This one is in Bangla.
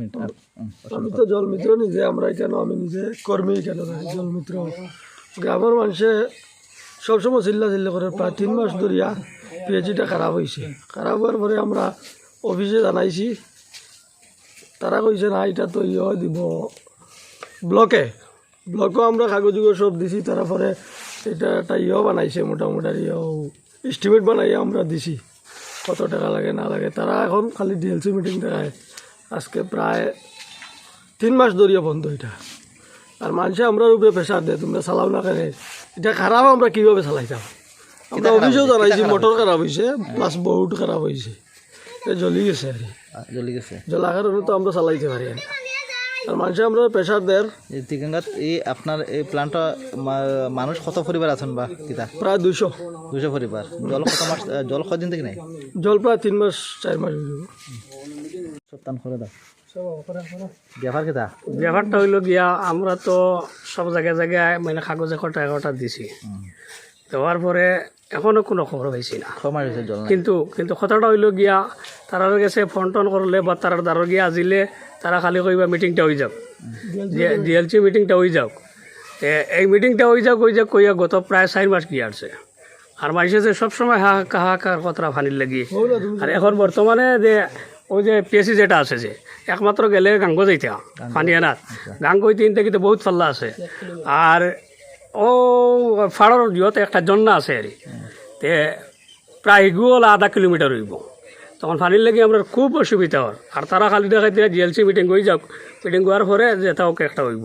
মিনিট আমি তো জল মিত্র নিজে আমরা কেন আমি নিজে কর্মী কেন জল মিত্র গ্রামের মানুষে সবসময় চিল্লা চিল্লা করে প্রায় তিন মাস ধরিয়া পিএইচডিটা খারাপ হয়েছে খারাপ হওয়ার পরে আমরা অফিসে জানাইছি। তারা কইছে না এটা তো ইয়ে দিব। ব্লকে ব্লকও আমরা কাগজ সব দিছি তারপরে এটা একটা ইয়েও বানাইছে মোটামুটি ইয়েও এস্টিমেট বানাই আমরা দিছি। কত টাকা লাগে না লাগে তারা এখন খালি ডিএলসি মিটিং দেখায়। আজকে প্রায় তিন মাস ধরিয়া বন্ধ এটা। আর মানুষে আমরা উপরে প্রেশার দেয় তোমরা চালাও না কেন? এটা খারাপ আমরা কীভাবে চালাইতাম? আমরা অফিসেও জানাইছি মোটর খারাপ হয়েছে। প্লাস বহুত খারাপ হয়েছে। জ্বলি গেছে আর কি। জ্বলি গেছে। জ্বলার কারণে তো আমরা চালাইতে পারি না। আর মানুষে আমরা প্রেশার দেয় এই টিকাঙ্গাত এই আপনার এই প্ল্যানটা মা- মানুষ কত পরিবার আছেন বা কিতা? প্রায় দুশো দুশো পরিবার। জল কত মাস জল কদিন থেকে নাই? জল প্রায় তিন মাস চার মাস হয়ে যাবে। সত্যান করে দাও। ব্যাপার কিতা? ব্যাপারটা হইল গিয়া আমরা তো সব জায়গায় জায়গায় মানে কাগজে কটা এগারোটা দিছি। দেওয়ার পরে এখনও কোনো খবর পাইছি না। কিন্তু কিন্তু কথাটা হইল গিয়া তারার গেছে ফোন টোন করলে বা তারার দ্বারা গিয়া আজিলে তারা খালি কইবা মিটিংটা হয়ে যাক ডিএলসি মিটিংটা হয়ে যাক এই মিটিংটা হয়ে যাক হয়ে যাক কইয়া গত প্রায় চার মাস গিয়ে আসছে আর মানুষে যে সবসময় হাহাকা হাহাকার কথা ফানির লাগি। আর এখন বর্তমানে যে ওই যে পিএসসি যেটা আছে যে একমাত্র গেলে গাঙ্গ যাইতে পানি আনার গাঙ্গ হইতে ইনতে কিন্তু বহুত পাল্লা আছে। আর ও, ফাড়র যত একটা জন্না আছে আর তে প্রায় গুল আধা কিলোমিটার হইব। তখন ফানির লাগি আমরা খুব অসুবিধা হয় আর তারা খালি দেখাই দিয়ে জিএলসি মিটিং হয়ে যাক মিটিং হওয়ার পরে যে তাও একটা হইব।